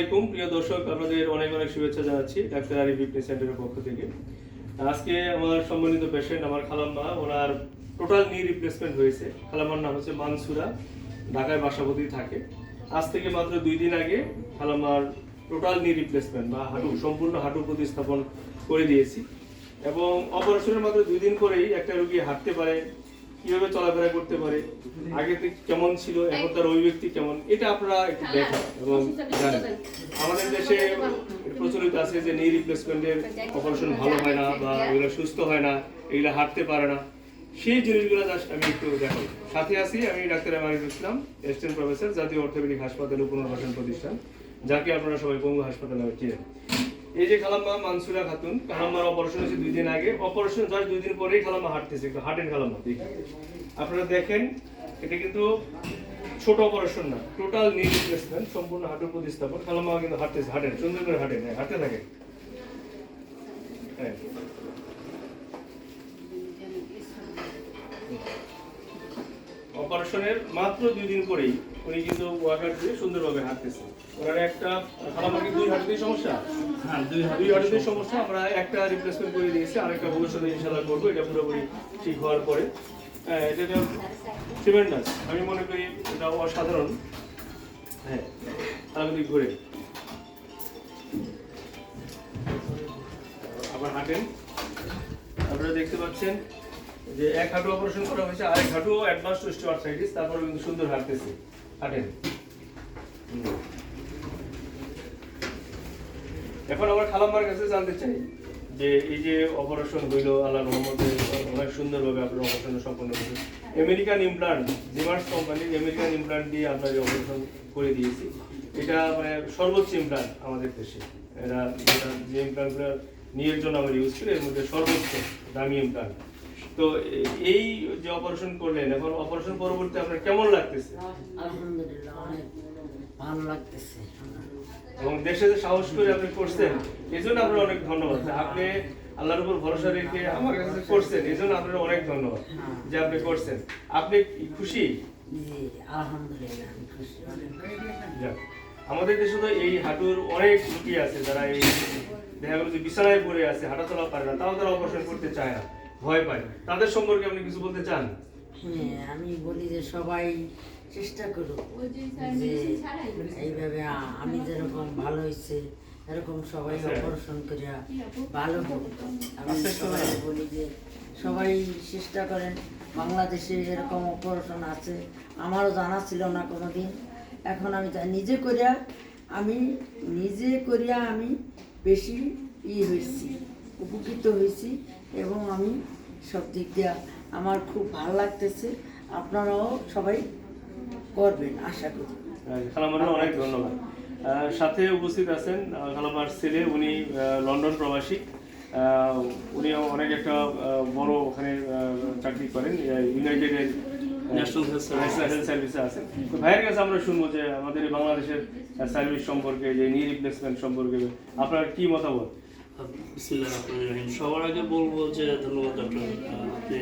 আলাইকুম। প্রিয় দর্শক, আপনাদের অনেক অনেক শুভেচ্ছা জানাচ্ছি ডাক্তার আরিফ ফিটনেস সেন্টারের পক্ষ থেকে। আজকে আমার সম্মানিত পেশেন্ট আমার খালাম্মা, ওনার টোটাল নি রিপ্লেসমেন্ট হয়েছে। খালাম্মার নাম হচ্ছে মানসুরা ঢাকায় বাসাপতি থাকে। আজ থেকে মাত্র দুই দিন আগে খালাম্মার টোটাল নি রিপ্লেসমেন্ট বা হাঁটু, সম্পূর্ণ হাঁটু প্রতিস্থাপন করে দিয়েছি। এবং অপারেশনের মাত্র দুই দিন পরেই একটা রুগী হাঁটতে পারে। কীভাবে চলাফেরা করতে পারে আগে কেমন ছিল এখন তার অভিব্যক্তি কেমন এটা আপনারা একটু দেখেন এবং জানেন। আমাদের দেশে প্রচলিত আছে যে নি রিপ্লেসমেন্টের অপারেশন ভালো হয় না বা এগুলো সুস্থ হয় না এগুলো হাঁটতে পারে না। সেই জিনিসগুলো আমি একটু দেখাই সাথে আছি আমি doctor Emarif Islam assistant professor জাতীয় অর্থোপেডিক হাসপাতাল ও পুনর্বাসন প্রতিষ্ঠান যাকে আপনারা সবাই পঙ্গু হাসপাতাল নামে চেনেন। এই যে খালাম্মা মানসুরা খাতুন, খালাম্মার অপারেশন হয়েছে দুই দিন আগে। অপারেশন জাস্ট দুই দিন পরেই খালাম্মা হাঁটতেছে, একটু হাঁটেন খালাম্মা। দেখি আপনারা দেখেন, এটা কিন্তু ছোট অপারেশন না টোটাল নি রিপ্লেসমেন্ট সম্পূর্ণ হাঁটু প্রতিস্থাপন খালাম্মা কিন্তু হাঁটতেছে হাঁটেন সুন্দর করে হাঁটেন হাঁটতে থাকে হ্যাঁ। অপারেশনের মাত্র দুই দিন পরেই উনি কিন্তু ওয়াকার দিয়ে সুন্দরভাবে হাঁটতেছে ওনার একটা খালামার কি দুই হাঁটুতেই সমস্যা? হ্যাঁ দুই হাত সমস্যা। আমরা একটা রিপ্লেসমেন্ট করে দিয়েছি আরেকটা ভবিষ্যতে ইনশাল্লাহ করব এটা পুরোপুরি ঠিক হওয়ার পরে। এটা ট্রিমেন্ডাস আমি মনে করি এটা অসাধারণ। হ্যাঁ তাহলে ঘুরে। আবার হাঁটেন। আপনারা দেখতে পাচ্ছেন যে এক হাঁটু অপারেশন করা হয়েছে হাঁটু অ্যাডভান্স তারপরে কিন্তু সুন্দর হাঁটতেছে। হাঁটেন। এখন আমার খালাম্মার কাছে জানতে চাই যে এই যে অপারেশন হইল আল্লাহ রহমতে অনেক সুন্দরভাবে আপনার অপারেশন সম্পন্ন আমেরিকান ইমপ্লান্ট জিমার্স কোম্পানির আমেরিকান ইমপ্লান্ট দিয়ে আপনার এই অপারেশন করে দিয়েছি। এটা মানে সর্বোচ্চ ইমপ্লান্ট আমাদের দেশে। এরা যে ইমপ্লান্টগুলো নিয়ের জন্য আমরা ইউজ করি, এর মধ্যে সর্বোচ্চ দামি ইমপ্লান্ট তো এই যে অপারেশন করলেন এখন অপারেশন পরবর্তী আপনার কেমন লাগতেছে? আলহামদুলিল্লাহ অনেক ভালো লাগতেছে। এবং দেশে যে সাহস করে আপনি করছেন এই জন্য আপনার অনেক ধন্যবাদ। আপনি আল্লাহর উপর ভরসা রেখে আমার কাছে করছেন এই জন্য আপনার অনেক ধন্যবাদ যে আপনি করছেন। আপনি খুশি? আলহামদুলিল্লাহ। আমাদের দেশে তো এই হাঁটুর অনেক রুগী আছে যারা এই দেখা গেলো যে বিছানায় পড়ে আছে হাঁটাচলা পারে না তাও তারা অপারেশন করতে চায় না। ভয় পায়। তাদের সম্পর্কে আপনি কিছু বলতে চান? হ্যাঁ আমি বলি যে সবাই চেষ্টা করুক যে এইভাবে আমি যেরকম ভালো হয়েছে এরকম সবাই আচ্ছা। অপারেশন করিয়া ভালো হোক আমি আচ্ছা, সবাই বলি যে সবাই চেষ্টা করেন। বাংলাদেশে এরকম অপারেশন আছে আমারও জানা ছিল না কোনোদিন। এখন আমি যা- নিজে করিয়া আমি নিজে করিয়া আমি বেশি ই হয়েছি। উপকৃত হয়েছি এবং আমি সব দিক দিয়া আমার খুব ভালো লাগতেছে। আপনারাও সবাই করবেন আশা করি। খালামার অনেক ধন্যবাদ। সাথে উপস্থিত আছেন খালামার ছেলে উনি লন্ডন প্রবাসী। উনি অনেক একটা বড় ওখানে চাকরি করেন united National Health Service। National health সার্ভিসে আছেন। তো ভাইয়ের কাছে আমরা শুনব যে আমাদের বাংলাদেশের সার্ভিস সম্পর্কে যে নি রিপ্লেসমেন্ট সম্পর্কে আপনার কি মতামত? সবার আগে বলব যে ধন্যবাদ ডক্টর আপনি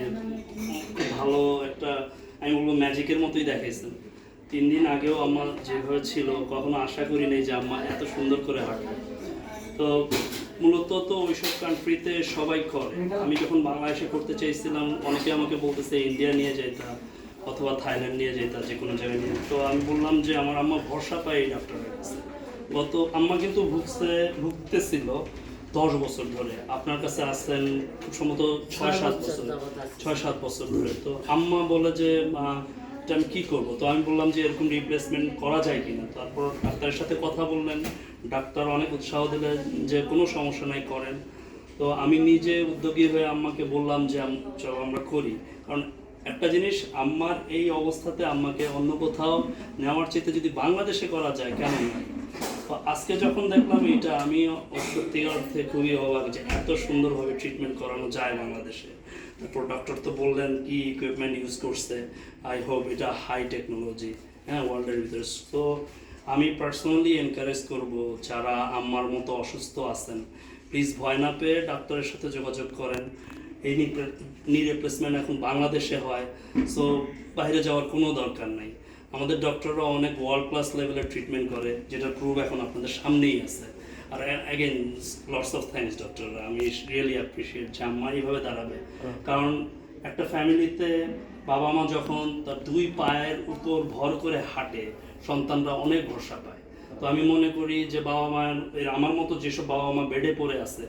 ভালো একটা, আমি বলব ম্যাজিকের মতোই দেখাইছেন। তিন দিন আগেও আমার যেভাবে ছিল, কখনো আশা করি নাই যে এত সুন্দর করে হাঁটবে। তো মূলত তো ওইসব কান্ট্রিতে সবাই করে। আমি যখন বাংলাদেশে করতে চাইছিলাম, অনেকে আমাকে বলতেছে, ইন্ডিয়া নিয়ে যাইতা অথবা থাইল্যান্ড নিয়ে যাইতা যে কোনো জায়গায় নিয়ে। তো আমি বললাম যে আমার আম্মা ভরসা পায় এই ডাক্তারের কাছে। গত আম্মা কিন্তু ভুগছে, ভুগতেছিল দশ বছর ধরে। আপনার কাছে আসছেন খুব সম্ভবত ছয় সাত বছর। ছয় সাত বছর ধরে। তো আম্মা বলে যে এটা আমি কি করব? তো আমি বললাম যে এরকম রিপ্লেসমেন্ট করা যায় কিনা? তারপর ডাক্তারের সাথে কথা বললেন। ডাক্তার অনেক উৎসাহ দিলেন যে কোনো সমস্যা নাই করেন। তো আমি নিজে উদ্যোগী হয়ে আম্মাকে বললাম যে চলো আমরা করি। কারণ একটা জিনিস আম্মার এই অবস্থাতে আম্মাকে অন্য কোথাও নেওয়ার চেয়ে যদি বাংলাদেশে করা যায় কেন নয় আজকে যখন দেখলাম এটা আমি সত্যি অর্থে খুবই অবাক যে এত সুন্দরভাবে ট্রিটমেন্ট করানো যায় বাংলাদেশে। তারপর ডক্টর তো বললেন, কি ইকুইপমেন্ট ইউজ করছে? আই হোপ এটা হাই টেকনোলজি হ্যাঁ ওয়ার্ল্ডের ভিতরে। তো আমি পার্সোনালি এনকারেজ করব, যারা আমার মতো অসুস্থ আছেন প্লিজ ভয় না পেয়ে ডাক্তারের সাথে যোগাযোগ করেন। এই নি রিপ্লেসমেন্ট এখন বাংলাদেশে হয়। সো বাইরে যাওয়ার কোনো দরকার নাই। আমাদের ডক্টররা অনেক ওয়ার্ল্ড ক্লাস লেভেলের ট্রিটমেন্ট করে যেটা প্রুভ এখন আপনাদের সামনেই আছে। আর again lots of thanks doctor আমি রিয়েলি অ্যাপ্রিসিয়েট যে আম্মা এইভাবে দাঁড়াবে। কারণ একটা ফ্যামিলিতে বাবা মা যখন তার দুই পায়ের উপর ভর করে হাঁটে সন্তানরা অনেক ভরসা পায়। তো আমি মনে করি যে বাবা মায়ের আমার মতো যেসব বাবা মা বেডে পড়ে আছে